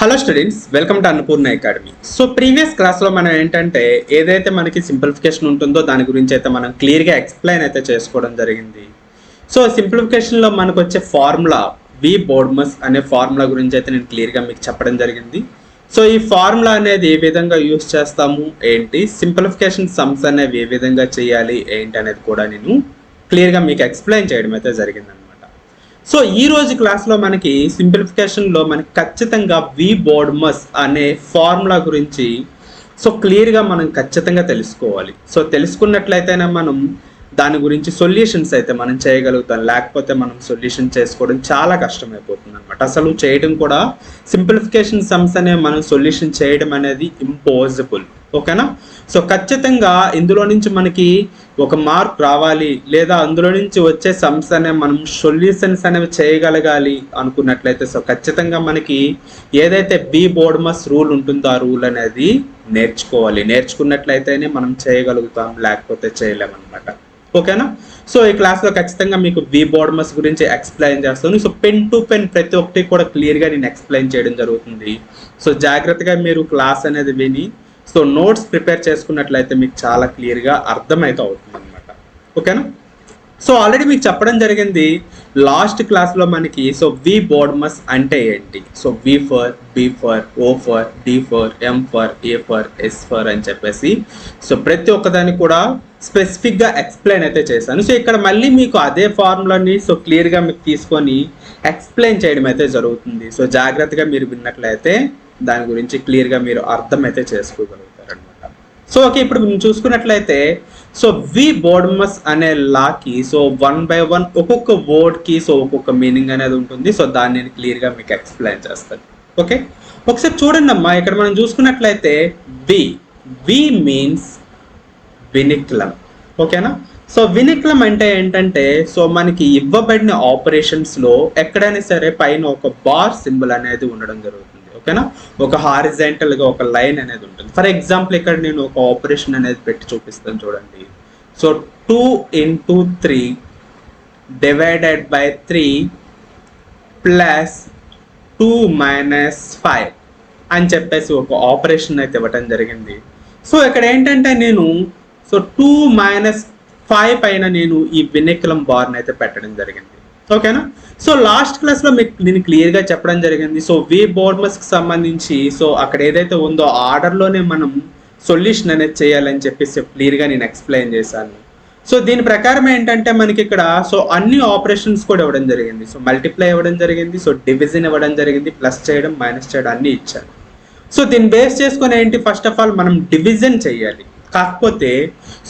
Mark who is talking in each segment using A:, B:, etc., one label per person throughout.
A: Hello students welcome to Annapurna academy so previous క్లాస్లో మనం ఏంటంటే ఏదైతే మనకి సింప్లిఫికేషన్ ఉంటుందో దాని గురించి అయితే మనం క్లియర్గా ఎక్స్ప్లెయిన్ అయితే చేసుకోవడం జరిగింది. సో సింప్లిఫికేషన్లో మనకు వచ్చే ఫార్ములా వి బోర్డ్మస్ అనే ఫార్ములా గురించి అయితే నేను క్లియర్గా మీకు చెప్పడం జరిగింది. సో ఈ ఫార్ములా అనేది ఏ విధంగా యూస్ చేస్తాము? ఏంటి? సింప్లిఫికేషన్ సమ్స్ అనేవి ఏ విధంగా చేయాలి? ఏంటి అనేది కూడా నేను క్లియర్గా మీకు ఎక్స్ప్లెయిన్ చేయడం అయితే జరిగిందండి సో ఈ రోజు క్లాస్లో మనకి సింప్లిఫికేషన్లో మనకి ఖచ్చితంగా వి బోర్డ్మస్ అనే ఫార్ములా గురించి సో క్లియర్గా మనం ఖచ్చితంగా తెలుసుకోవాలి. సో తెలుసుకున్నట్లయితేనే మనం దాని గురించి సొల్యూషన్స్ అయితే మనం చేయగలుగుతాం. లేకపోతే మనం సొల్యూషన్ చేసుకోవడం చాలా కష్టమైపోతుంది అనమాట అసలు చేయడం కూడా సింప్లిఫికేషన్ సమ్స్ అనే మనం సొల్యూషన్ చేయడం అనేది ఇంపాసిబుల్. ఓకేనా? సో ఖచ్చితంగా ఇందులో నుంచి మనకి ఒక మార్క్ రావాలి. లేదా అందులో నుంచి వచ్చే సమ్స్ అనే మనం సొల్యూషన్స్ అనేవి చేయగలగాలి అనుకున్నట్లయితే సో ఖచ్చితంగా మనకి ఏదైతే బి బోర్డ్మస్ రూల్ ఉంటుందో ఆ రూల్ అనేది నేర్చుకోవాలి. నేర్చుకున్నట్లయితేనే మనం చేయగలుగుతాం. లేకపోతే చేయలేమన్నమాట. ఓకేనా? సో ఈ క్లాస్లో ఖచ్చితంగా మీకు వి బోర్డ్మస్ గురించి ఎక్స్ప్లెయిన్ చేస్తాను. సో పెన్ టు పెన్ ప్రతి ఒక్కటి కూడా క్లియర్గా నేను ఎక్స్ప్లెయిన్ చేయడం జరుగుతుంది. సో జాగ్రత్తగా మీరు క్లాస్ అనేది విని సో నోట్స్ ప్రిపేర్ చేసుకున్నట్లయితే మీకు చాలా క్లియర్గా అర్థమైతే అవుతుంది అనమాట ఓకేనా? సో ఆల్రెడీ మీకు చెప్పడం జరిగింది లాస్ట్ క్లాస్లో మనకి సో వి బోర్డ్మస్ అంటే ఏంటి? So V for B for O for D for M for A for S for అని చెప్పేసి సో ప్రతి ఒక్కదాన్ని కూడా స్పెసిఫిక్గా ఎక్స్ప్లెయిన్ అయితే చేశాను. సో ఇక్కడ మళ్ళీ మీకు అదే ఫార్ములాని సో క్లియర్గా మీకు తీసుకొని ఎక్స్ప్లెయిన్ చేయడం అయితే జరుగుతుంది. సో జాగ్రత్తగా మీరు విన్నట్లయితే దాని గురించి క్లియర్గా మీరు అర్థం అయితే చేసుకోగలుగుతారు అనమాట సో ఓకే ఇప్పుడు చూసుకున్నట్లయితే సో వి బోర్డమస్ అనే లాకి సో వన్ బై వన్ ఒక్కొక్క వర్డ్కి సో ఒక్కొక్క మీనింగ్ అనేది ఉంటుంది. సో దాన్ని నేను క్లియర్గా మీకు ఎక్స్ప్లెయిన్ చేస్తాను. ఓకే ఒకసారి చూడండి అమ్మా ఇక్కడ మనం చూసుకున్నట్లయితే వి వి మీన్స్ వినిక్లం. ఓకేనా సో వినిక్లం అంటే ఏంటంటే సో మనకి ఇవ్వబడిన ఆపరేషన్స్లో ఎక్కడైనా సరే పైన ఒక బార్ సింబల్ అనేది ఉండడం జరుగుతుంది. ఓకేనా? ఒక హారిజెంటల్గా ఒక లైన్ అనేది ఉంటుంది. ఫర్ ఎగ్జాంపుల్ ఇక్కడ నేను ఒక ఆపరేషన్ అనేది పెట్టి చూపిస్తాను చూడండి. So two into three divided by three plus two minus five అని చెప్పేసి ఒక ఆపరేషన్ అయితే ఇవ్వటం జరిగింది. సో ఇక్కడ ఏంటంటే నేను సో టూ మైనస్ ఫైవ్ పైన నేను ఈ వినికులం బార్ని అయితే పెట్టడం జరిగింది. ఓకేనా? సో లాస్ట్ క్లాస్లో మీకు నేను క్లియర్గా చెప్పడం జరిగింది. సో వే బోర్డ్మస్కి సంబంధించి సో అక్కడ ఏదైతే ఉందో ఆర్డర్లోనే మనం సొల్యూషన్ అనేది చేయాలని చెప్పేసి క్లియర్గా నేను ఎక్స్ప్లెయిన్ చేశాను. సో దీని ప్రకారం ఏంటంటే మనకి ఇక్కడ సో అన్ని ఆపరేషన్స్ కూడా ఇవ్వడం జరిగింది. సో మల్టిప్లై ఇవ్వడం జరిగింది. సో డివిజన్ ఇవ్వడం జరిగింది. ప్లస్ చేయడం మైనస్ చేయడం అన్ని ఇచ్చారు సో దీన్ని బేస్ చేసుకొని ఏంటి? ఫస్ట్ ఆఫ్ ఆల్ మనం డివిజన్ చేయాలి. కాకపోతే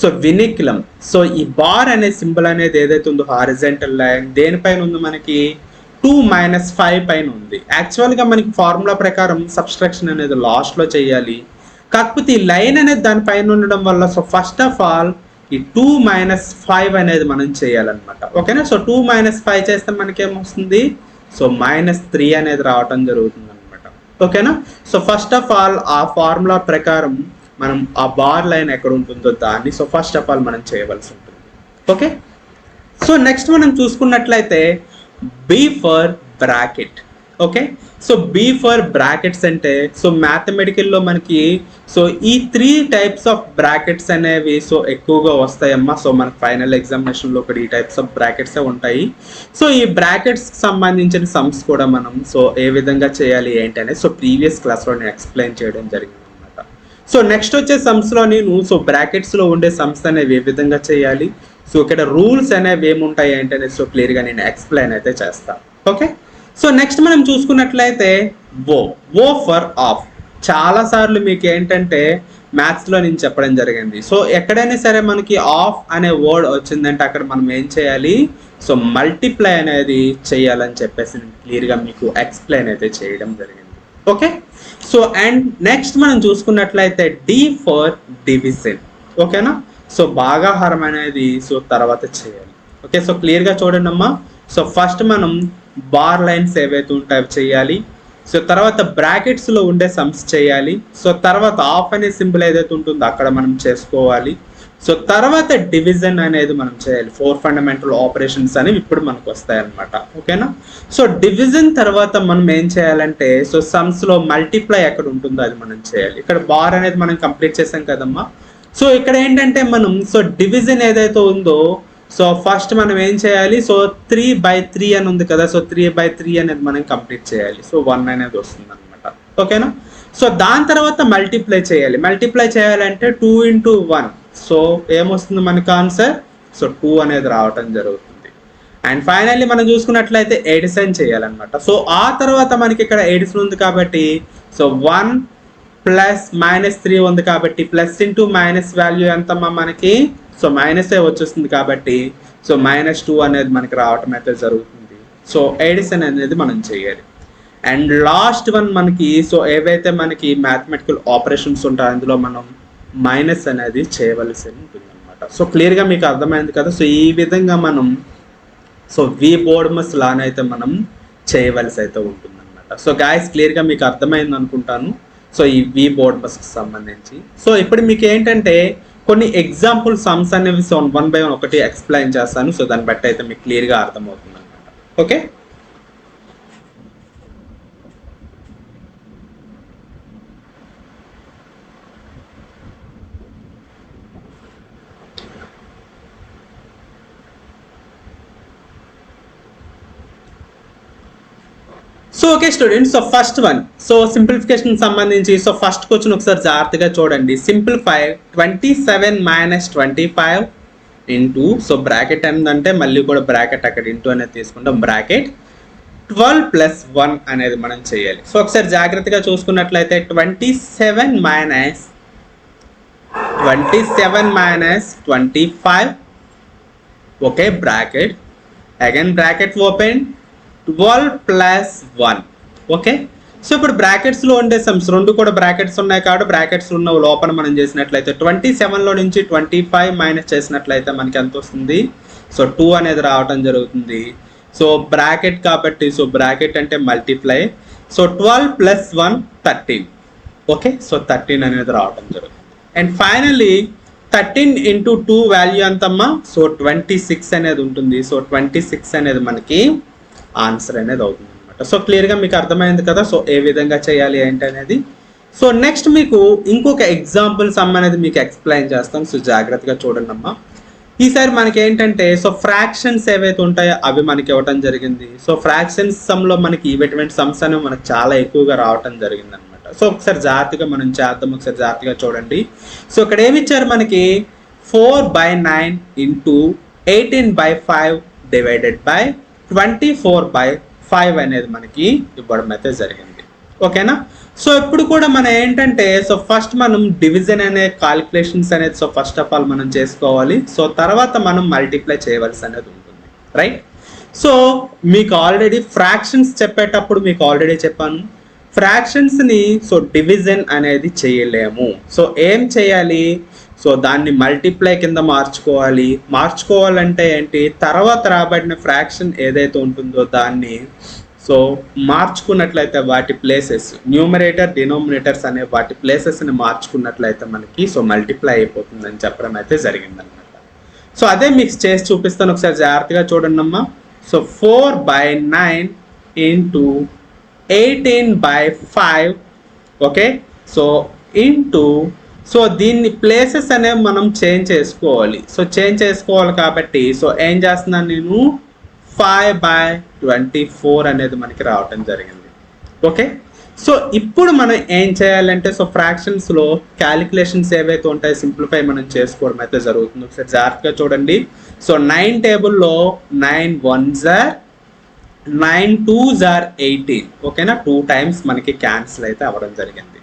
A: సో వినిక్లం. సో ఈ బార్ అనే సింబల్ అనేది ఏదైతే ఉందో హారిజెంటల్ లైన్ దేనిపైన ఉందో మనకి? టూ మైనస్ ఫైవ్ పైన ఉంది. యాక్చువల్గా మనకి ఫార్ములా ప్రకారం సబ్స్ట్రక్షన్ అనేది లాస్ట్లో చేయాలి. కాకపోతే ఈ లైన్ అనేది దానిపైన ఉండడం వల్ల సో ఫస్ట్ ఆఫ్ ఆల్ ఈ టూ మైనస్ ఫైవ్ అనేది మనం చేయాలన్నమాట. ఓకేనా? సో టూ మైనస్ ఫైవ్ చేస్తే మనకేమొస్తుంది సో మైనస్ త్రీ అనేది రావటం జరుగుతుంది అనమాట ఓకేనా? సో ఫస్ట్ ఆఫ్ ఆల్ ఆ ఫార్ములా ప్రకారం మనం ఆ బార్ లైన్ ఎక్కడ ఉంటుందో దాన్ని సో ఫస్ట్ ఆఫ్ ఆల్ మనం చేయవలసి ఉంటుంది. ఓకే? సో నెక్స్ట్ మనం చూసుకున్నట్లయితే B for bracket okay? So B for brackets అంటే సో మ్యాథమెటికల్లో మనకి సో ఈ త్రీ టైప్స్ ఆఫ్ బ్రాకెట్స్ అనేవి సో ఎక్కువగా వస్తాయమ్మా. సో మనకి ఫైనల్ ఎగ్జామినేషన్లో ఒకటి ఈ టైప్స్ ఆఫ్ బ్రాకెట్సే ఉంటాయి. సో ఈ బ్రాకెట్స్కి సంబంధించిన సమ్స్ కూడా మనం సో ఏ విధంగా చేయాలి ఏంటి అనేది సో ప్రీవియస్ క్లాస్లో నేను ఎక్స్ప్లెయిన్ చేయడం జరిగింది. సో నెక్స్ట్ వచ్చే సమ్స్లో నేను సో బ్రాకెట్స్లో ఉండే సమ్స్ అనేవి ఏ విధంగా చేయాలి? సో ఇక్కడ రూల్స్ అనేవి ఏముంటాయి ఏంటనేది సో క్లియర్గా నేను ఎక్స్ప్లెయిన్ అయితే చేస్తాను ఓకే సో నెక్స్ట్ మనం చూసుకున్నట్లయితే ఓ ఓ ఫర్ ఆఫ్ చాలా సార్లు మీకు ఏంటంటే మ్యాథ్స్లో నేను చెప్పడం జరిగింది. సో ఎక్కడైనా సరే మనకి ఆఫ్ అనే వర్డ్ వచ్చిందంటే అక్కడ మనం ఏం చేయాలి? సో మల్టిప్లై అనేది చేయాలని చెప్పేసి నేను క్లియర్గా మీకు ఎక్స్ప్లెయిన్ అయితే చేయడం జరిగింది. ఓకే? సో అండ్ నెక్స్ట్ మనం చూసుకున్నట్లయితే డి ఫర్ డివిజన్. ఓకేనా? సో భాగాహారం అనేది సో తర్వాత చేయాలి. ఓకే? సో క్లియర్గా చూడండి అమ్మా. సో ఫస్ట్ మనం బార్ లైన్స్ ఏవైతే ఉంటాయో అవి చేయాలి. సో తర్వాత బ్రాకెట్స్లో ఉండే సమ్స్ చేయాలి. సో తర్వాత ఆఫ్ అనే సింబల్ ఏదైతే ఉంటుందో అక్కడ మనం చేసుకోవాలి. సో తర్వాత డివిజన్ అనేది మనం చేయాలి. ఫోర్ ఫండమెంటల్ ఆపరేషన్స్ అనేవి ఇప్పుడు మనకు వస్తాయి అనమాట ఓకేనా? సో డివిజన్ తర్వాత మనం ఏం చేయాలంటే సో సమ్స్లో మల్టిప్లై ఎక్కడ ఉంటుందో అది మనం చేయాలి. ఇక్కడ బార్ అనేది మనం కంప్లీట్ చేసాం కదమ్మా. సో ఇక్కడ ఏంటంటే మనం సో డివిజన్ ఏదైతే ఉందో సో ఫస్ట్ మనం ఏం చేయాలి? సో త్రీ బై త్రీ అని ఉంది కదా సో త్రీ బై త్రీ అనేది మనం కంప్లీట్ చేయాలి. సో వన్ అనేది వస్తుంది అనమాట ఓకేనా? సో దాని తర్వాత మల్టిప్లై చేయాలి. మల్టిప్లై చేయాలంటే టూ ఇంటూ వన్ సో ఏమొస్తుంది మనకు ఆన్సర్? సో టూ అనేది రావటం జరుగుతుంది. అండ్ ఫైనల్లీ మనం చూసుకున్నట్లయితే ఎడిసన్ చేయాలన్నమాట. సో ఆ తర్వాత మనకి ఇక్కడ ఎడిసన్ ఉంది కాబట్టి so one plus minus three ఉంది కాబట్టి ప్లస్ ఇంటూ మైనస్ వాల్యూ ఎంతమ్మా మనకి? సో మైనస్ ఏ వచ్చేస్తుంది కాబట్టి సో మైనస్ టూ అనేది మనకి రావటం అయితే జరుగుతుంది. సో ఎడిసన్ అనేది మనం చేయాలి. అండ్ లాస్ట్ వన్ మనకి సో ఏవైతే మనకి మ్యాథమెటికల్ ఆపరేషన్స్ ఉంటాయో అందులో మనం మైనస్ అనేది చేయవలసి ఉంటుంది అనమాట సో క్లియర్గా మీకు అర్థమైంది కదా? సో ఈ విధంగా మనం సో వి బోర్డ్మస్ లాన్ అయితే మనం చేయవలసి అయితే ఉంటుంది అనమాట సో గాయస్ క్లియర్గా మీకు అర్థమైంది అనుకుంటాను. సో ఈ వి బోర్డ్మస్కి సంబంధించి. సో ఇప్పుడు మీకు ఏంటంటే కొన్ని ఎగ్జాంపుల్ సమ్స్ అనేవి వన్ బై వన్ ఒకటి ఎక్స్ప్లెయిన్ చేస్తాను. సో దాన్ని బట్టి అయితే మీకు క్లియర్గా అర్థమవుతుంది అనమాట okay so okay students so first one so simplification సంబంధించి సో ఫస్ట్ క్వశ్చన్ ఒకసారి జాగ్రత్తగా చూడండి. Simplify twenty seven minus twenty five into so bracket ఏంటంటే మళ్ళీ కూడా బ్రాకెట్ అక్కడ ఇంటూ అనేది తీసుకుంటాం. బ్రాకెట్ ట్వెల్వ్ ప్లస్ వన్ అనేది మనం చేయాలి. సో ఒకసారి జాగ్రత్తగా చూసుకున్నట్లయితే twenty seven minus twenty seven minus twenty five okay bracket again bracket open twelve plus one. Okay? So ఇప్పుడు బ్రాకెట్స్లో ఉండే సమ్స్ రెండు కూడా బ్రాకెట్స్ ఉన్నాయి కాబట్టి బ్రాకెట్స్ ఉన్న లోపల మనం చేసినట్లయితే ట్వంటీ సెవెన్లో నుంచి ట్వంటీ ఫైవ్ మైనస్ చేసినట్లయితే మనకి ఎంత వస్తుంది? సో టూ అనేది రావటం జరుగుతుంది. సో బ్రాకెట్ కాబట్టి సో బ్రాకెట్ అంటే multiply. So twelve plus one thirteen. Okay? So thirteen అనేది రావటం జరుగుతుంది. And finally thirteen into two value ఎంతమ్మా? సో ట్వంటీ సిక్స్ అనేది ఉంటుంది. సో ట్వంటీ సిక్స్ అనేది మనకి ఆన్సర్ అనేది అవుతుంది అనమాట సో క్లియర్గా మీకు అర్థమైంది కదా? సో ఏ విధంగా చేయాలి ఏంటి అనేది? సో నెక్స్ట్ మీకు ఇంకొక ఎగ్జాంపుల్ సమ్ అనేది మీకు ఎక్స్ప్లెయిన్ చేస్తాం. సో జాగ్రత్తగా చూడండి అమ్మా. ఈసారి మనకి ఏంటంటే సో ఫ్రాక్షన్స్ ఏవైతే ఉంటాయో అవి మనకి ఇవ్వటం జరిగింది. సో ఫ్రాక్షన్స్ సమ్లో మనకి ఇటువంటి సమ్స్ అనేవి మనకు చాలా ఎక్కువగా రావటం జరిగింది అనమాట సో ఒకసారి జాగ్రత్తగా మనం చేద్దాం. ఒకసారి జాగ్రత్తగా చూడండి. సో ఇక్కడ ఏమి ఇచ్చారు మనకి? Four by nine into eighteen by five divided by twenty four by five అనేది మనకి ఇవ్వడం అయితే జరిగింది. ఓకేనా? సో ఇప్పుడు కూడా మనం ఏంటంటే సో ఫస్ట్ మనం డివిజన్ అనే కాలిక్యులేషన్స్ అనేది సో ఫస్ట్ ఆఫ్ ఆల్ మనం చేసుకోవాలి. సో తర్వాత మనం మల్టిప్లై చేయవలసి అనేది ఉంటుంది. రైట్ సో మీకు ఆల్రెడీ ఫ్రాక్షన్స్ చెప్పేటప్పుడు మీకు ఆల్రెడీ చెప్పాను. ఫ్రాక్షన్స్ని సో డివిజన్ అనేది చేయలేము. సో ఏం చేయాలి? సో దాన్ని మల్టిప్లై కింద మార్చుకోవాలి. మార్చుకోవాలంటే ఏంటి? తర్వాత రాబడిన ఫ్రాక్షన్ ఏదైతే ఉంటుందో దాన్ని సో మార్చుకున్నట్లయితే వాటి ప్లేసెస్ న్యూమరేటర్ డినోమినేటర్స్ అనే వాటి ప్లేసెస్ని మార్చుకున్నట్లయితే మనకి సో మల్టిప్లై అయిపోతుందని చెప్పడం అయితే జరిగిందనమాట. సో అదే మీకు చేసి చూపిస్తాను ఒకసారి జాగ్రత్తగా చూడండి అమ్మా. So four by nine into eighteen by five okay so into so దీన్ని ప్లేసెస్ అనేవి మనం చేంజ్ చేసుకోవాలి. సో చేంజ్ చేసుకోవాలి కాబట్టి సో ఏం చేస్తున్నాను నేను ఫైవ్ బై ట్వంటీ ఫోర్ అనేది మనకి రావటం జరిగింది. ఓకే సో ఇప్పుడు మనం ఏం చేయాలంటే సో ఫ్రాక్షన్స్లో క్యాలిక్యులేషన్స్ ఏవైతే ఉంటాయో సింప్లిఫై మనం చేసుకోవడం అయితే జరుగుతుంది. ఒకసారి జాగ్రత్తగా చూడండి. సో నైన్ టేబుల్లో నైన్ వన్ జార్ నైన్ టూ జార్ ఎయిటీన్ ఓకేనా టూ టైమ్స్ మనకి క్యాన్సిల్ అయితే అవ్వడం జరిగింది.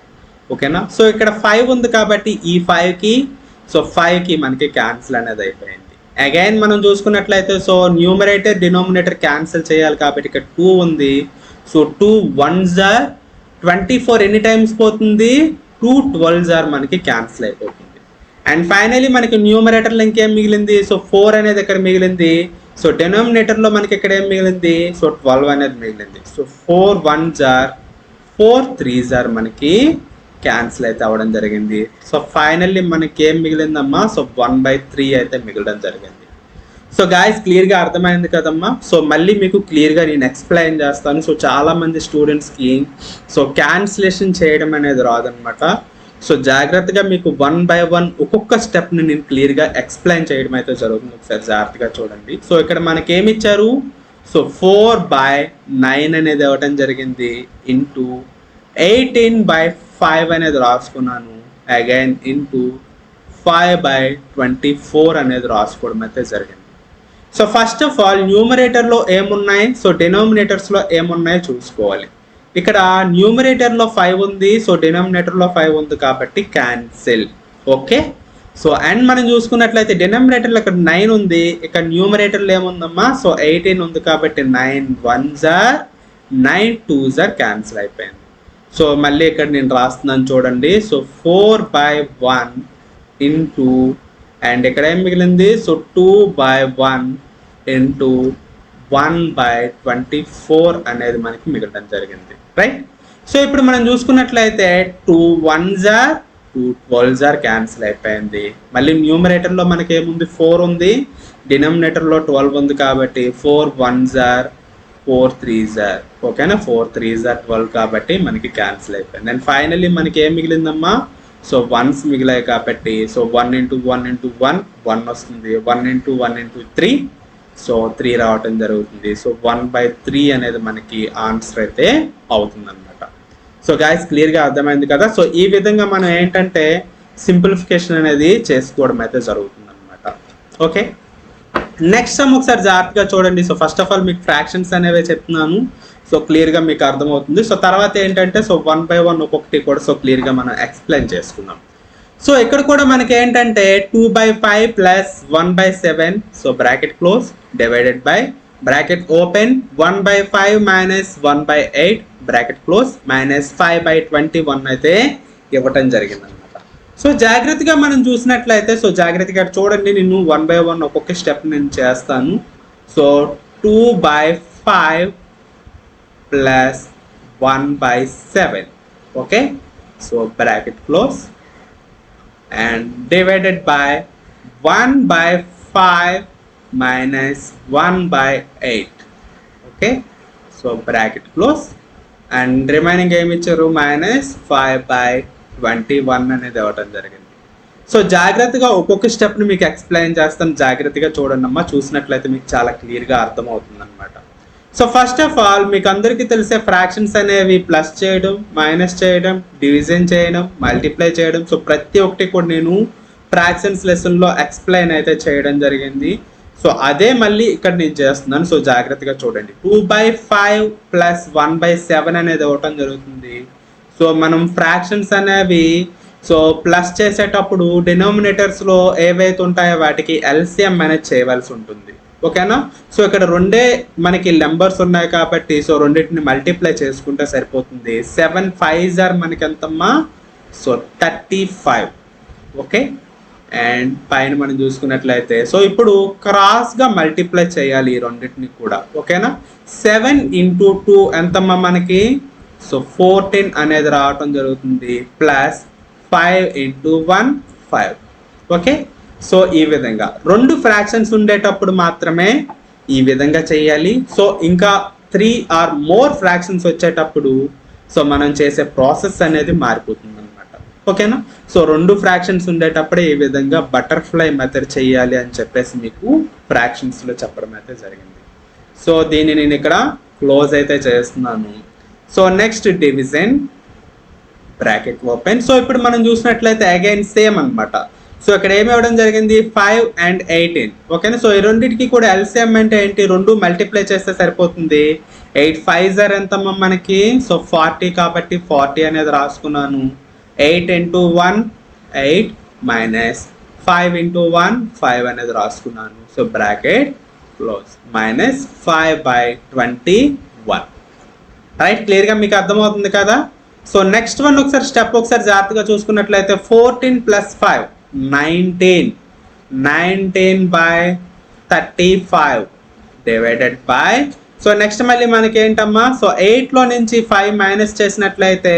A: ఓకేనా? సో ఇక్కడ ఫైవ్ ఉంది కాబట్టి ఈ ఫైవ్కి సో ఫైవ్కి మనకి క్యాన్సిల్ అనేది అయిపోయింది. అగైన్ మనం చూసుకున్నట్లయితే సో న్యూమరేటర్ డినోమినేటర్ క్యాన్సిల్ చేయాలి కాబట్టి ఇక్కడ టూ ఉంది. సో టూ వన్ జార్ ట్వంటీ ఫోర్ ఎన్ని టైమ్స్ పోతుంది? టూ ట్వెల్వ్ జార్ మనకి క్యాన్సిల్ అయిపోతుంది. అండ్ ఫైనలీ మనకి న్యూమరేటర్లో ఇంకేం మిగిలింది? సో ఫోర్ అనేది ఇక్కడ మిగిలింది? సో డెనోమినేటర్లో మనకి ఇక్కడ ఏం మిగిలింది? సో ట్వెల్వ్ అనేది మిగిలింది. సో ఫోర్ వన్ జార్ ఫోర్ త్రీ జార్ మనకి క్యాన్సిల్ అయితే అవ్వడం జరిగింది. సో ఫైనల్లీ మనకి ఏం మిగిలిందమ్మా? సో వన్ బై త్రీ అయితే మిగలడం జరిగింది. సో గాయస్ క్లియర్గా అర్థమైంది కదమ్మా? సో మళ్ళీ మీకు క్లియర్గా నేను ఎక్స్ప్లెయిన్ చేస్తాను. సో చాలా మంది స్టూడెంట్స్కి సో క్యాన్సిలేషన్ చేయడం అనేది రాదనమాట సో జాగ్రత్తగా మీకు వన్ బై వన్ ఒక్కొక్క స్టెప్ని నేను క్లియర్గా ఎక్స్ప్లెయిన్ చేయడం అయితే జరుగుతుంది. ఒకసారి జాగ్రత్తగా చూడండి. సో ఇక్కడ మనకి ఏమి ఇచ్చారు? సో ఫోర్ బై నైన్ అనేది ఇవ్వడం జరిగింది ఇంటూ ఎయిటీన్ బై ఫైవ్ అనేది రాసుకున్నాను. Again into five by twenty four అనేది రాసుకోవడం అయితే జరిగింది. సో ఫస్ట్ ఆఫ్ ఆల్ న్యూమరేటర్లో ఏమున్నాయి? సో డెనోమినేటర్స్లో ఏమున్నాయో చూసుకోవాలి. ఇక్కడ న్యూమరేటర్లో ఫైవ్ ఉంది సో డినామినేటర్లో ఫైవ్ ఉంది కాబట్టి క్యాన్సిల్ ఓకే సో అండ్ మనం చూసుకున్నట్లయితే డినామినేటర్లో ఇక్కడ నైన్ ఉంది ఇక్కడ న్యూమరేటర్లో ఏముందమ్మా? సో ఎయిటీన్ ఉంది కాబట్టి నైన్ వన్ జార్ నైన్ టూ జార్ క్యాన్సిల్ అయిపోయింది. సో మళ్ళీ ఇక్కడ నేను రాస్తున్నాను చూడండి. So four by one into and ఇక్కడ ఏం మిగిలింది? So two by one into one by twenty four అనేది మనకి మిగలడం జరిగింది. రైట్? సో ఇప్పుడు మనం చూసుకున్నట్లయితే టూ వన్ జార్ టూ ట్వెల్వ్ జార్ క్యాన్సిల్ అయిపోయింది. మళ్ళీ న్యూమరేటర్లో మనకి ఏముంది? ఫోర్ ఉంది. డినామినేటర్లో ట్వెల్వ్ ఉంది కాబట్టి ఫోర్ వన్ జార్ ఫోర్ త్రీ జార్ ఓకేనా? ఫోర్ త్రీ జార్ ట్వెల్వ్ కాబట్టి మనకి క్యాన్సిల్ అయిపోయింది. అండ్ ఫైనల్లీ మనకి ఏం మిగిలిందమ్మా? సో వన్స్ మిగిలాయి కాబట్టి so one into one into one one వస్తుంది. One into one into three so three రావటం జరుగుతుంది. సో వన్ బై త్రీ అనేది మనకి ఆన్సర్ అయితే అవుతుంది అనమాట సో గాయస్ క్లియర్గా అర్థమైంది కదా? సో ఈ విధంగా మనం ఏంటంటే సింప్లిఫికేషన్ అనేది చేసుకోవడం అయితే జరుగుతుంది అనమాట ఓకే నెక్స్ట్ సమ్ ఒకసారి జాగ్రత్తగా చూడండి. సో ఫస్ట్ ఆఫ్ ఆల్ మీకు ఫ్రాక్షన్స్ అనేవి చెప్తున్నాను. సో క్లియర్గా మీకు అర్థమవుతుంది. సో తర్వాత ఏంటంటే సో వన్ బై వన్ ఒక్కొక్కటి కూడా సో క్లియర్గా మనం ఎక్స్ప్లెయిన్ చేసుకుందాం. సో ఇక్కడ కూడా మనకి ఏంటంటే two by five plus one by seven so bracket close divided by bracket open one by five minus one by eight bracket close minus five by twenty one అయితే ఇవ్వటం జరిగిందన్నమాట. సో జాగ్రత్తగా మనం చూసినట్లయితే సో జాగ్రత్తగా చూడండి నేను వన్ బై వన్ ఒక్కొక్క స్టెప్ నేను చేస్తాను. So two by five plus one by seven okay so bracket close and divided by one by five minus one by eight okay so bracket close and remaining ఏమి ఇచ్చారు minus five by twenty one అనేది ఇవ్వటం జరిగింది. So జాగ్రత్తగా ఒక్కొక్క stepney మీకు explain చేస్తాను. జాగ్రత్తగా చూడండి అమ్మా. చూసినట్లయితే మీకు చాలా క్లియర్గా అర్థమవుతుంది అనమాట సో ఫస్ట్ ఆఫ్ ఆల్ మీకు అందరికీ తెలిసే ఫ్రాక్షన్స్ అనేవి ప్లస్ చేయడం మైనస్ చేయడం డివిజన్ చేయడం మల్టిప్లై చేయడం. సో ప్రతి ఒక్కటి కూడా నేను ఫ్రాక్షన్స్ లెసన్లో ఎక్స్ప్లెయిన్ అయితే చేయడం జరిగింది. సో అదే మళ్ళీ ఇక్కడ నేను చేస్తున్నాను. సో జాగ్రత్తగా చూడండి. Two by five plus one by seven అనేది ఇవ్వటం జరుగుతుంది. సో మనం ఫ్రాక్షన్స్ అనేవి సో ప్లస్ చేసేటప్పుడు డినోమినేటర్స్లో ఏవైతే ఉంటాయో వాటికి ఎల్సిఎం మేనేజ్ చేయవలసి ఉంటుంది. ఓకేనా సో ఇక్కడ రెండే మనకి నెంబర్స్ ఉన్నాయి కాబట్టి సో రెండింటిని మల్టిప్లై చేసుకుంటే సరిపోతుంది. సెవెన్ ఫైవ్ జార్ మనకి ఎంతమ్మా? So thirty five okay and పైన మనం చూసుకున్నట్లయితే సో ఇప్పుడు క్రాస్గా మల్టిప్లై చేయాలి ఈ రెండింటిని కూడా. ఓకేనా సెవెన్ ఇంటూ టూ ఎంతమ్మా మనకి? సో ఫోర్టీన్ అనేది రావటం జరుగుతుంది plus five into one five okay so ఈ విధంగా. రెండు ఫ్రాక్షన్స్ ఉండేటప్పుడు మాత్రమే ఈ విధంగా చేయాలి. సో ఇంకా త్రీ ఆర్ మోర్ ఫ్రాక్షన్స్ వచ్చేటప్పుడు సో మనం చేసే ప్రాసెస్ అనేది మారిపోతుంది అనమాట ఓకేనా సో రెండు ఫ్రాక్షన్స్ ఉండేటప్పుడే ఈ విధంగా బటర్ఫ్లై మెథడ్ చేయాలి అని చెప్పేసి మీకు ఫ్రాక్షన్స్లో చెప్పడం అయితే జరిగింది. సో దీన్ని నేను ఇక్కడ క్లోజ్ అయితే చేస్తున్నాను. So next division bracket open so ఇప్పుడు మనం చూసినట్లయితే అగైన్ సేమ్ అనమాట సో ఇక్కడ ఏమి ఇవ్వడం జరిగింది? ఫైవ్ అండ్ ఎయిటీన్ ఓకేనా సో ఈ రెండింటికి కూడా ఎల్సిఎం అంటే ఏంటి? రెండు మల్టిప్లై చేస్తే సరిపోతుంది. ఎయిట్ ఫైవ్ జర్ ఎంతమ్మా మనకి? సో ఫార్టీ కాబట్టి ఫార్టీ అనేది రాసుకున్నాను. Eight into one eight minus five into one five అనేది రాసుకున్నాను. So bracket close minus five by twenty one right క్లియర్గా మీకు అర్థమవుతుంది కదా? సో నెక్స్ట్ వన్ ఒకసారి స్టెప్ ఒకసారి జాగ్రత్తగా చూసుకున్నట్లయితే fourteen plus five nineteen nineteen by thirty five divided by so next మళ్ళీ మనకి ఏంటమ్మా సో ఎయిట్లో నుంచి ఫైవ్ మైనస్ చేసినట్లయితే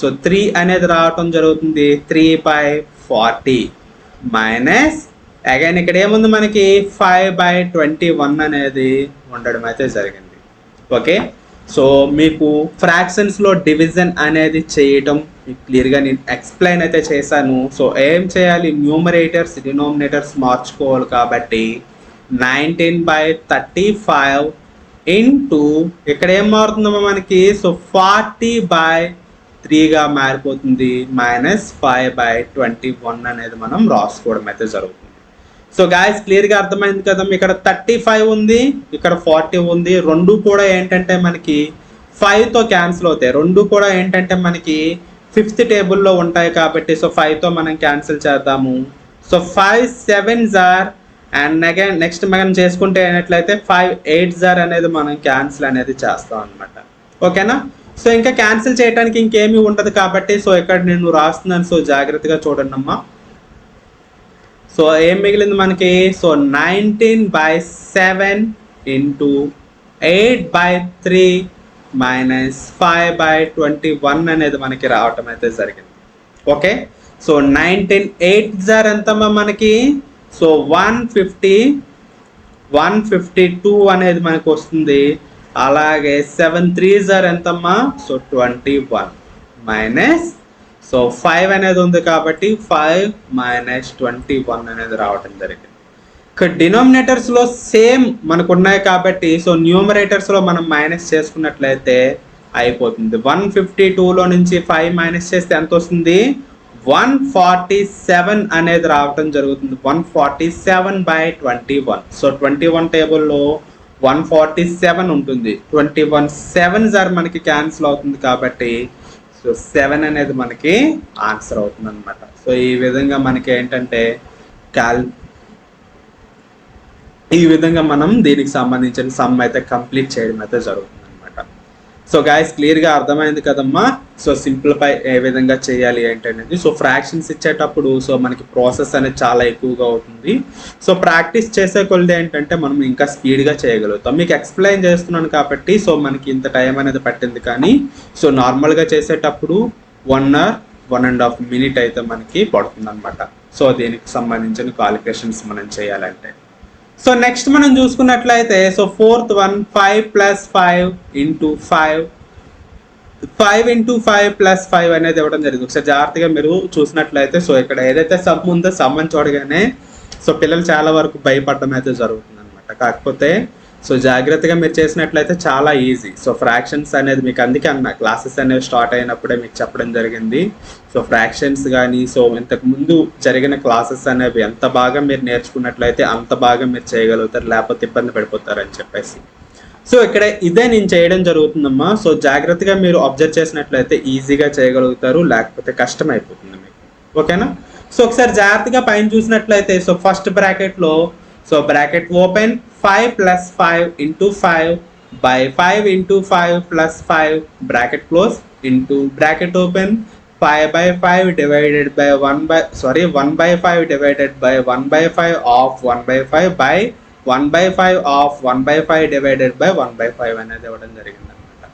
A: సో త్రీ అనేది రావటం జరుగుతుంది. Three by forty minus again ఇక్కడ ఏముంది మనకి? ఫైవ్ బై ట్వంటీ వన్ అనేది ఉండడం అయితే జరిగింది. ఓకే సో మీకు ఫ్రాక్షన్స్లో డివిజన్ అనేది చేయటం మీకు క్లియర్గా నేను ఎక్స్ప్లెయిన్ అయితే చేశాను. సో ఏం చేయాలి? న్యూమరేటర్స్ డినోమినేటర్స్ మార్చుకోవాలి కాబట్టి nineteen by thirty five into ఇక్కడ ఏం మారుతుందమ్మా మనకి? సో ఫార్టీ బై త్రీగా మారిపోతుంది. Minus five by twenty one అనేది మనం రాసుకోవడం అయితే జరుగుతుంది. సో గాయస్ క్లియర్గా అర్థమైంది కదా? ఇక్కడ థర్టీ ఫైవ్ ఉంది ఇక్కడ ఫార్టీ ఉంది. రెండు కూడా ఏంటంటే మనకి ఫైవ్తో క్యాన్సిల్ అవుతాయి. రెండు కూడా ఏంటంటే మనకి ఫిఫ్త్ టేబుల్లో ఉంటాయి కాబట్టి సో ఫైవ్తో మనం క్యాన్సిల్ చేద్దాము. So five seven jar and again next మనం చేసుకుంటే అయినట్లయితే ఫైవ్ ఎయిట్ జార్ అనేది మనం క్యాన్సిల్ అనేది చేస్తాం అనమాట ఓకేనా సో ఇంకా క్యాన్సిల్ చేయడానికి ఇంకేమీ ఉండదు కాబట్టి సో ఇక్కడ నేను రాస్తున్నాను. సో జాగ్రత్తగా చూడండి అమ్మా సో ఏం మిగిలింది మనకి? So nineteen by seven into eight by three minus five by twenty one అనేది మనకి రావటం అయితే జరిగింది. Okay so nineteen eight jar ఎంతమ్మా మనకి? So one fifty one fifty two అనేది మనకు వస్తుంది. అలాగే సెవెన్ త్రీ జార్ ఎంతమ్మా? So twenty one minus so five అనేది ఉంది కాబట్టి ఫైవ్ మైనస్ ట్వంటీ వన్ అనేది రావటం జరిగింది. ఇక్కడ డినోమినేటర్స్లో సేమ్ మనకు ఉన్నాయి కాబట్టి సో న్యూమరేటర్స్లో మనం మైనస్ చేసుకున్నట్లయితే అయిపోతుంది. వన్ ఫిఫ్టీ టూలో నుంచి ఫైవ్ మైనస్ చేస్తే ఎంత వస్తుంది? వన్ ఫార్టీ సెవెన్ అనేది రావటం జరుగుతుంది. One forty seven by twenty one so twenty one టేబుల్లో వన్ ఫార్టీ సెవెన్ ఉంటుంది. ట్వంటీ వన్ సెవెన్ సార్ మనకి క్యాన్సిల్ అవుతుంది కాబట్టి సో సెవెన్ అనేది మనకి ఆన్సర్ అవుతుంది అనమాట సో ఈ విధంగా మనకి ఏంటంటే కాల్ ఈ విధంగా మనం దీనికి సంబంధించిన సమ్ అయితే కంప్లీట్ చేయడం అయితే జరుగుతుంది. సో గాయస్ క్లియర్గా అర్థమైంది కదమ్మా. సో సింప్లిఫై ఏ విధంగా చేయాలి ఏంటనేది. సో ఫ్రాక్షన్స్ ఇచ్చేటప్పుడు సో మనకి ప్రాసెస్ అనేది చాలా ఎక్కువగా అవుతుంది. సో ప్రాక్టీస్ చేసే కొలది ఏంటంటే మనం ఇంకా స్పీడ్గా చేయగలుగుతాం. మీకు ఎక్స్ప్లెయిన్ చేస్తున్నాను కాబట్టి సో మనకి ఇంత టైం అనేది పట్టింది కానీ సో నార్మల్గా చేసేటప్పుడు one hour one and half minute అయితే మనకి పడుతుంది అనమాట సో దీనికి సంబంధించిన క్వాలిఫికేషన్స్ మనం చేయాలంటే. సో నెక్స్ట్ మనం చూసుకున్నట్లయితే so fourth one five plus five into five five into five plus five అనేది ఇవ్వడం జరిగింది. ఒకసారి జాగ్రత్తగా మీరు చూసినట్లయితే సో ఇక్కడ ఏదైతే సమ్ ఉందో సమ్ అని చూడగానే సో పిల్లలు చాలా వరకు భయపడడం అయితే జరుగుతుంది అనమాట కాకపోతే సో జాగ్రత్తగా మీరు చేసినట్లయితే చాలా ఈజీ. సో ఫ్రాక్షన్స్ అనేది మీకు అందుకే అన్న క్లాసెస్ అనేవి స్టార్ట్ అయినప్పుడే మీకు చెప్పడం జరిగింది. సో ఫ్రాక్షన్స్ కానీ సో ఇంతకు ముందు జరిగిన క్లాసెస్ అనేవి ఎంత బాగా మీరు నేర్చుకున్నట్లయితే అంత బాగా మీరు చేయగలుగుతారు లేకపోతే ఇబ్బంది పడిపోతారు అని చెప్పేసి. సో ఇక్కడ ఇదే నేను చేయడం జరుగుతుందమ్మా. సో జాగ్రత్తగా మీరు అబ్జర్వ్ చేసినట్లయితే ఈజీగా చేయగలుగుతారు లేకపోతే కష్టం అయిపోతుంది మీకు. ఓకేనా? సో ఒకసారి జాగ్రత్తగా పైన చూసినట్లయితే సో ఫస్ట్ బ్రాకెట్లో so bracket open five plus five into five by five into five plus five bracket close into bracket open five by five divided by one by sorry one by five divided by one by five of one by five by one by five of one by five divided by one by five అనేది ఇవ్వడం జరిగింది అనమాట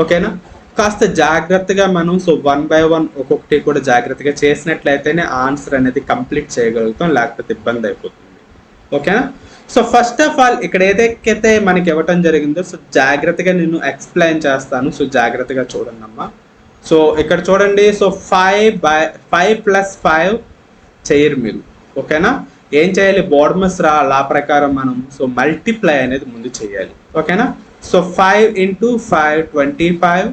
A: ఓకేనా కాస్త జాగ్రత్తగా మనం so one by one ఒక్కొక్కటి కూడా జాగ్రత్తగా చేసినట్లయితేనే ఆన్సర్ అనేది కంప్లీట్ చేయగలుగుతాం లేకపోతే ఇబ్బంది అయిపోతుంది. ఓకేనా సో ఫస్ట్ ఆఫ్ ఆల్ ఇక్కడ ఏదైతే మనకి ఇవ్వటం జరిగిందో సో జాగ్రత్తగా నేను ఎక్స్ప్లెయిన్ చేస్తాను. సో జాగ్రత్తగా చూడండి అమ్మా. సో ఇక్కడ చూడండి. So five by five plus five చేయరు మీరు. ఓకేనా ఏం చేయాలి? బోర్డమస్ రా లా ప్రకారం మనం సో మల్టిప్లై అనేది ముందు చేయాలి. ఓకేనా so five into five twenty five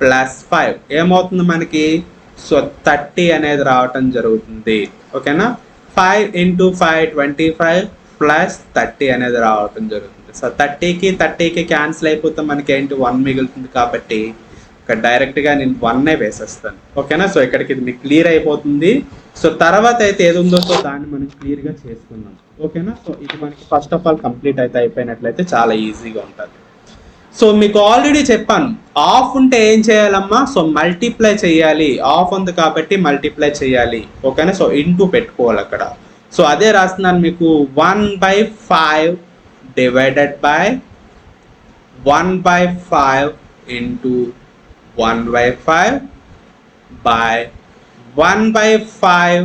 A: plus five ఏమవుతుంది మనకి? సో థర్టీ అనేది రావటం జరుగుతుంది. ఓకేనా five into five twenty five plus thirty అనేది రావటం జరుగుతుంది. సో థర్టీకి థర్టీకి క్యాన్సిల్ అయిపోతే మనకి ఏంటి? వన్ మిగులుతుంది కాబట్టి ఇక్కడ డైరెక్ట్గా నేను వన్నే వేసేస్తాను. ఓకేనా సో ఇక్కడికి ఇది మీకు క్లియర్ అయిపోతుంది. సో తర్వాత అయితే ఏది ఉందో సో దాన్ని మనం క్లియర్గా చేసుకుందాం. ఓకేనా సో ఇది మనకి ఫస్ట్ ఆఫ్ ఆల్ కంప్లీట్ అయితే అయిపోయినట్లయితే చాలా ఈజీగా ఉంటుంది. సో మీకు ఆల్రెడీ చెప్పాను. ఆఫ్ ఉంటే ఏం చేయాలమ్మా? సో మల్టిప్లై చేయాలి. ఆఫ్ ఉంది కాబట్టి మల్టిప్లై చేయాలి. ఓకేనా సో ఇంటూ పెట్టుకోవాలి అక్కడ. సో అదే రాస్తున్నాను మీకు. One by five divided by one by five into one by five by one by five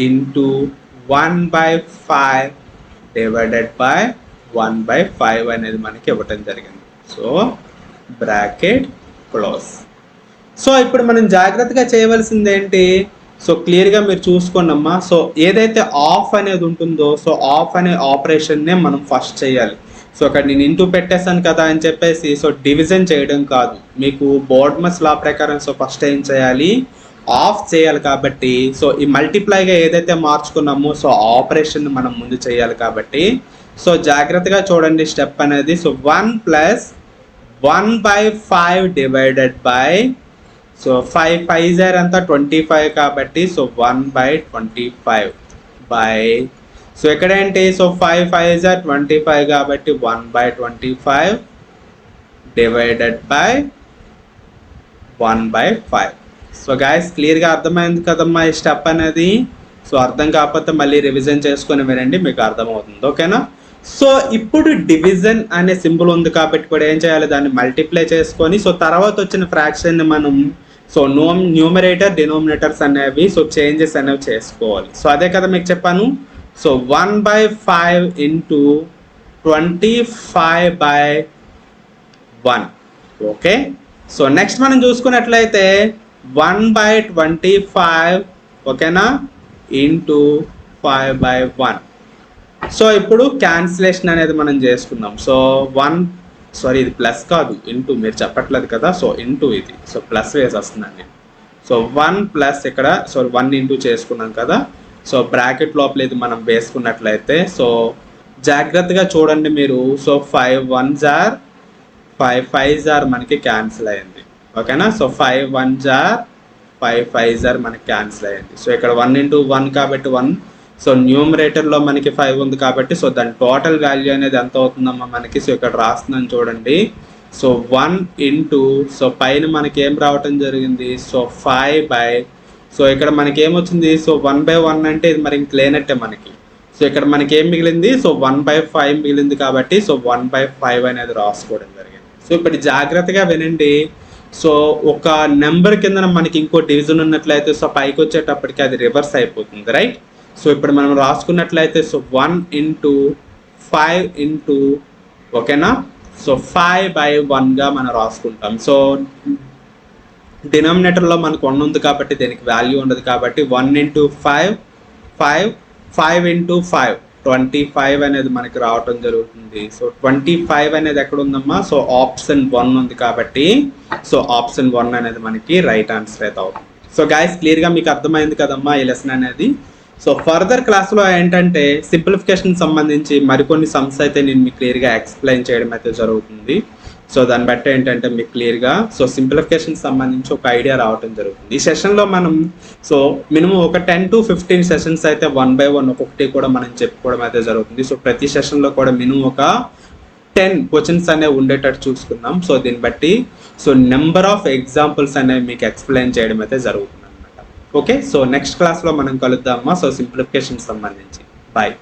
A: into one by five divided by one by five అనేది మనకి ఇవ్వటం జరిగింది. సో బ్రాకెట్ క్లోజ్ సో ఇప్పుడు మనం జాగ్రత్తగా చేయవలసింది ఏంటి సో క్లియర్గా మీరు చూసుకోండమ్మా. సో ఏదైతే ఆఫ్ అనేది ఉంటుందో సో ఆఫ్ అనే ఆపరేషన్నే మనం ఫస్ట్ చేయాలి. సో అక్కడ నేను ఇంటూ పెట్టేశాను కదా అని చెప్పేసి సో డివిజన్ చేయడం కాదు. మీకు బోర్డ్మస్ లా ప్రకారం సో ఫస్ట్ ఏం చేయాలి? ఆఫ్ చేయాలి కాబట్టి సో ఈ మల్టిప్లైగా ఏదైతే మార్చుకున్నామో సో ఆపరేషన్ మనం ముందు చేయాలి కాబట్టి సో జాగ్రత్తగా చూడండి స్టెప్ అనేది. So one plus one by five divided by so five five jar అంతా ట్వంటీ ఫైవ్ కాబట్టి so one by twenty five by so ఎక్కడేంటి so five five jar twenty five కాబట్టి one by twenty five divided by one by five so guys క్లియర్గా అర్థమైంది కదమ్మా ఈ step అనేది? So అర్థం కాకపోతే మళ్ళీ రివిజన్ చేసుకొని వినండి మీకు అర్థమవుతుంది. ఓకేనా సో ఇప్పుడు డివిజన్ అనే సింబల్ ఉంది కాబట్టి కూడా ఏం చేయాలి? దాన్ని మల్టిప్లై చేసుకొని సో తర్వాత వచ్చిన ఫ్రాక్షన్ని మనం సో నోమ్ న్యూమరేటర్ డినోమినేటర్స్ అనేవి సో చేంజెస్ అనేవి చేసుకోవాలి. సో అదే కదా మీకు చెప్పాను. So one by five into twenty five by one. Okay? So next మనం చూసుకున్నట్లయితే వన్ బై ట్వంటీ ఫైవ్ ఓకేనా? Into five by one. So ఇప్పుడు క్యాన్సిలేషన్ అనేది మనం చేసుకుందాం. సో వన్ సారీ ఇది ప్లస్ కాదు ఇంటూ మీరు చెప్పట్లేదు కదా సో ఇంటూ ఇది. సో ప్లస్ వేసి వస్తుందండి సో వన్ ప్లస్ ఇక్కడ సో వన్ ఇంటూ చేసుకున్నాం కదా సో బ్రాకెట్ లోపల ఇది మనం వేసుకున్నట్లయితే సో జాగ్రత్తగా చూడండి మీరు. So five one jar five five jar మనకి క్యాన్సిల్ అయింది. ఓకేనా so five one jar five five jar మనకి క్యాన్సిల్ అయింది. సో ఇక్కడ వన్ ఇంటూ వన్ కాబట్టి వన్ సో న్యూమరేటర్లో మనకి ఫైవ్ ఉంది కాబట్టి సో దాని టోటల్ వాల్యూ అనేది ఎంత అవుతుందమ్మా మనకి? సో ఇక్కడ రాస్తున్నాను చూడండి. సో వన్ ఇంటూ సో పైన మనకి ఏం రావటం జరిగింది? సో ఫైవ్ బై సో ఇక్కడ మనకి ఏమొచ్చింది సో వన్ బై వన్ అంటే ఇది మరి ఇంక లేనట్టే మనకి. సో ఇక్కడ మనకి ఏం మిగిలింది? సో వన్ బై ఫైవ్ మిగిలింది కాబట్టి సో వన్ బై ఫైవ్ అనేది రాసుకోవడం జరిగింది. సో ఇప్పుడు జాగ్రత్తగా వినండి. సో ఒక నెంబర్ కింద మనకి ఇంకో డివిజన్ ఉన్నట్లయితే సో పైకి వచ్చేటప్పటికి అది రివర్స్ అయిపోతుంది రైట్ సో ఇప్పుడు మనం రాసుకున్నట్లయితే so one into five into ఓకేనా? సో ఫైవ్ బై వన్గా మనం రాసుకుంటాం. సో డినామినేటర్లో మనకు వన్ ఉంది కాబట్టి దీనికి వాల్యూ ఉండదు కాబట్టి one into five five five into five twenty five అనేది మనకి రావటం జరుగుతుంది. సో ట్వంటీ ఫైవ్ అనేది ఎక్కడ ఉందమ్మా సో ఆప్షన్ వన్ ఉంది కాబట్టి సో ఆప్షన్ వన్ అనేది మనకి రైట్ ఆన్సర్ అయితే అవుతుంది. సో గాయస్ క్లియర్గా మీకు అర్థమైంది కదమ్మా ఈ లెసన్ అనేది? సో ఫర్దర్ క్లాస్లో ఏంటంటే సింప్లిఫికేషన్ సంబంధించి మరికొన్ని సమ్స్ అయితే నేను మీకు క్లియర్గా ఎక్స్ప్లెయిన్ చేయడం అయితే జరుగుతుంది. సో దాన్ని బట్టి ఏంటంటే మీకు క్లియర్గా సో సింప్లిఫికేషన్ సంబంధించి ఒక ఐడియా రావడం జరుగుతుంది. ఈ సెషన్లో మనం సో మినిమం ఒక టెన్ టు ఫిఫ్టీన్ సెషన్స్ అయితే వన్ బై వన్ ఒక్కొక్కటి కూడా మనం చెప్పుకోవడం అయితే జరుగుతుంది. సో ప్రతి సెషన్లో కూడా మినిమం ఒక టెన్ క్వశ్చన్స్ అనేవి ఉండేటట్టు చూసుకుందాం. సో దీన్ని బట్టి సో నెంబర్ ఆఫ్ ఎగ్జాంపుల్స్ అనేవి మీకు ఎక్స్ప్లెయిన్ చేయడం అయితే జరుగుతుంది. ఓకే సో నెక్స్ట్ క్లాస్లో మనం కలుద్దామా? సో సింప్లిఫికేషన్ సంబంధించి. బాయ్